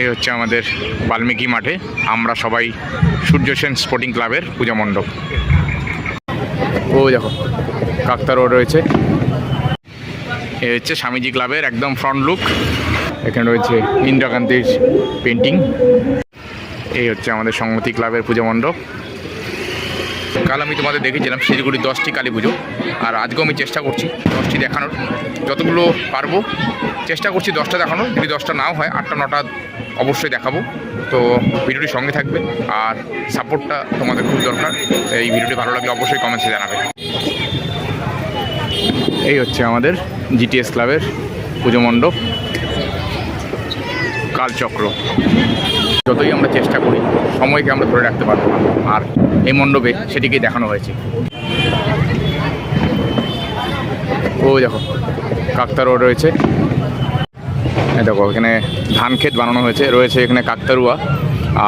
এই হচ্ছে আমাদের বাল্মীকি মাঠে। আমরা সবাই সূর্য সেন স্পোর্টিং ক্লাবের পূজা মণ্ডপ। ও দেখো কাকতারও রয়েছে। এ হচ্ছে স্বামীজি ক্লাবের একদম ফ্রন্ট লুক এখানে রয়েছে ইন্দিরাকান্তির পেন্টিং এই হচ্ছে আমাদের সংহতি ক্লাবের পূজা মণ্ডপ। কাল আমি তোমাদের দেখেছিলাম শিলিগুড়ি দশটি কালী পুজো। আর আজকেও আমি চেষ্টা করছি দশটি দেখানোর। যতগুলো পারব চেষ্টা করছি দশটা দেখানোর। যদি দশটা নাও হয়, আটটা, নটা অবশ্যই দেখাবো। তো ভিডিওটি সঙ্গে থাকবে আর সাপোর্টটা তোমাদের খুব দরকার। এই ভিডিওটি ভালো লাগলে অবশ্যই কমেন্টসে জানাবে। এই হচ্ছে আমাদের জিটিএস ক্লাবের পুজো মণ্ডপ, কালচক্র। যতই আমরা চেষ্টা করি, সময়কে আমরা ধরে রাখতে পারব না। আর এই মণ্ডপে সেটিকেই দেখানো হয়েছে। ও দেখো, কাকতারুয়া রয়েছে। দেখো, এখানে ধান ক্ষেত বানানো হয়েছে। রয়েছে এখানে কাকতারুয়া।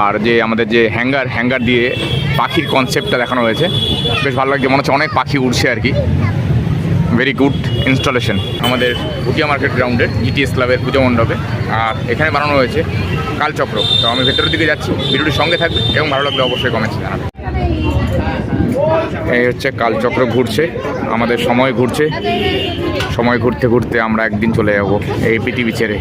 আর যে আমাদের যে হ্যাঙ্গার হ্যাঙ্গার দিয়ে পাখির কনসেপ্টটা দেখানো হয়েছে। বেশ ভালো লাগছে, মনে হচ্ছে অনেক পাখি উড়ছে আর কি। ভেরি গুড ইনস্টলেশন আমাদের ভুটিয়া মার্কেট গ্রাউন্ডের জিটিএস ক্লাবের পুজো মণ্ডপে। আর এখানে বানানো হয়েছে কালচক্র তো আমি ভেতরের দিকে যাচ্ছি। ভিডিওটির সঙ্গে থাকবে এবং ভালো লাগলে অবশ্যই কমেন্টসে জানাবে এই হচ্ছে কালচক্র ঘুরছে। আমাদের সময় ঘুরছে। সময় ঘুরতে ঘুরতে আমরা একদিন চলে যাব এই পৃথিবী ছেড়ে।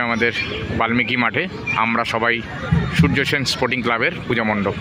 আমাদের বাল্মীকি মাঠে। আমরা সবাই সূর্য সেন স্পোর্টিং ক্লাবের পূজা মণ্ডপ।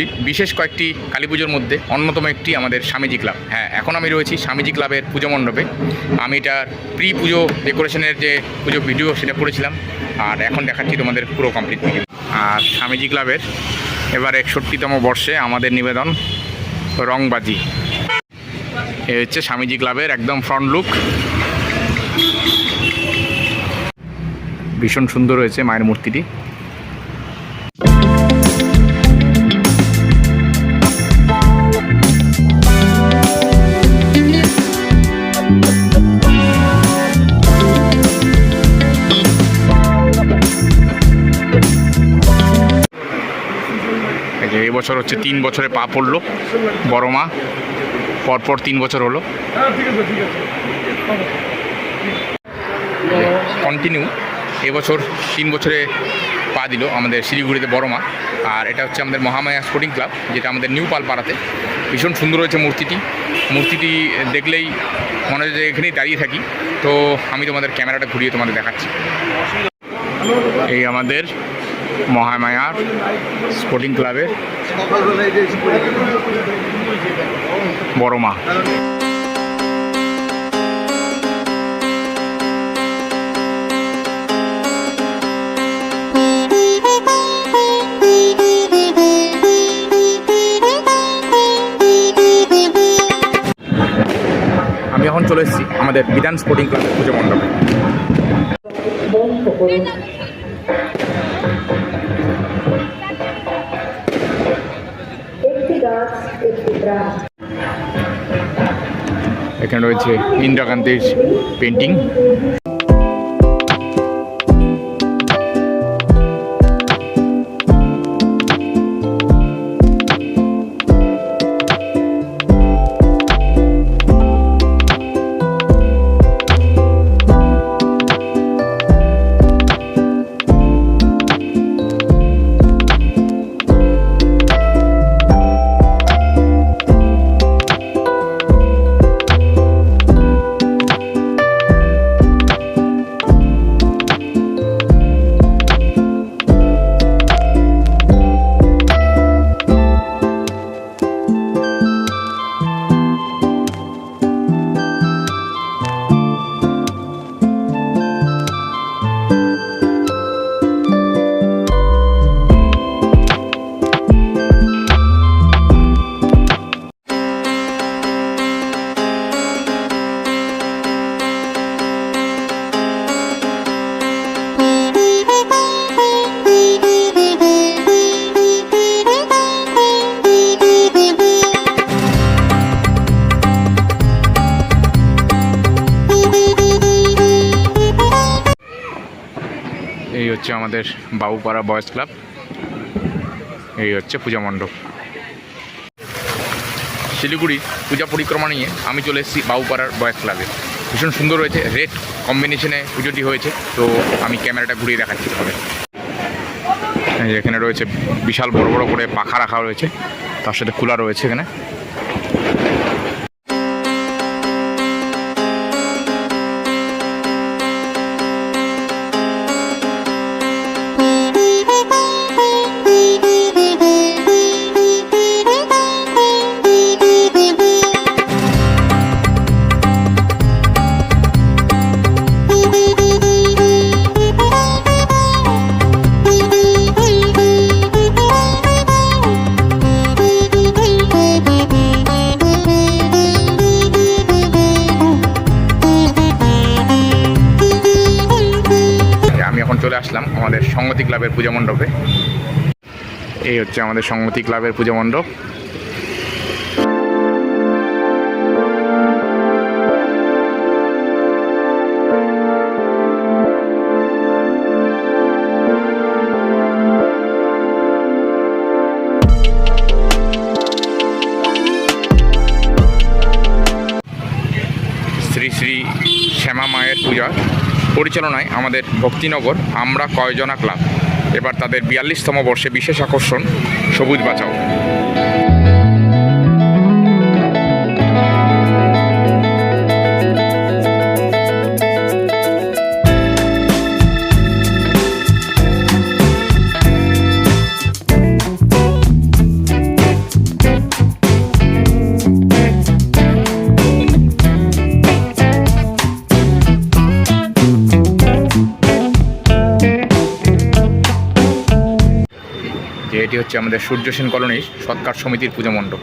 শিলিগুড়ির বিশেষ কয়েকটি কালী পুজোর মধ্যে। অন্যতম একটি আমাদের স্বামীজি ক্লাব। হ্যাঁ এখন আমি রয়েছি স্বামীজি ক্লাবের পুজো মণ্ডপে। আমি এটার প্রি পুজো ডেকোরেশনের যে পুজো ভিডিও সেটা করেছিলাম আর এখন দেখাচ্ছি তোমাদের পুরো কমপ্লিট ভিডিও আর স্বামীজি ক্লাবের এবার একষট্টিতম বর্ষে আমাদের নিবেদন রংবাজি। এ হচ্ছে স্বামীজি ক্লাবের একদম ফ্রন্ট লুক ভীষণ সুন্দর হয়েছে মায়ের মূর্তিটি। যে এই বছর হচ্ছে তিন বছরে পা পড়ল। বড় মা, পরপর তিন বছর হলো। কন্টিনিউ এবছর তিন বছরে পা দিল আমাদের শিলিগুড়িতে বড় মা। আর এটা হচ্ছে আমাদের মহামায়া স্পোর্টিং ক্লাব যেটা আমাদের নিউ পালপাড়াতে। ভীষণ সুন্দর হয়েছে মূর্তিটি। মূর্তিটি দেখলেই মনে হয় যে এখানেই দাঁড়িয়ে থাকি। তো আমি তোমাদের ক্যামেরাটা ঘুরিয়ে তোমাদের দেখাচ্ছি। এই আমাদের মহামায়ার স্পোর্টিং ক্লাবের বড় মা। আমি এখন চলে এসেছি আমাদের বিধান স্পোর্টিং ক্লাবের পুজো মণ্ডপে। এখানে রয়েছে ইন্দিরাকান্তির পেন্টিং হচ্ছে আমাদের বাবুপাড়া বয়েজ ক্লাব। এই হচ্ছে পূজা মণ্ডপ। শিলিগুড়ি পূজা পরিক্রমা নিয়ে আমি চলে এসেছি বাবুপাড়ার বয়েজ ক্লাবে। ভীষণ সুন্দর হয়েছে, রেড কম্বিনেশনে পুজোটি হয়েছে, তো আমি ক্যামেরাটা ঘুরিয়ে দেখাচ্ছি তোমাদের। এখানে রয়েছে বিশাল বড় বড় করে পাখা রাখা রয়েছে, তার সাথে খোলা রয়েছে এখানে। আমাদের সংগতি ক্লাবের পূজা মণ্ডপে। এই হচ্ছে আমাদের সংগতি ক্লাবের পূজা মণ্ডপ। শ্রী শ্রী শ্যামা মায়ের পূজা। পরিচালনায় আমাদের ভক্তিনগর আমরা কয়জনা ক্লাব। এবার তাদের বিয়াল্লিশতম বর্ষে বিশেষ আকর্ষণ সবুজ বাঁচাও। যে এটি হচ্ছে আমাদের সূর্যসেন কলোনির সৎকার সমিতির পুজো মণ্ডপ।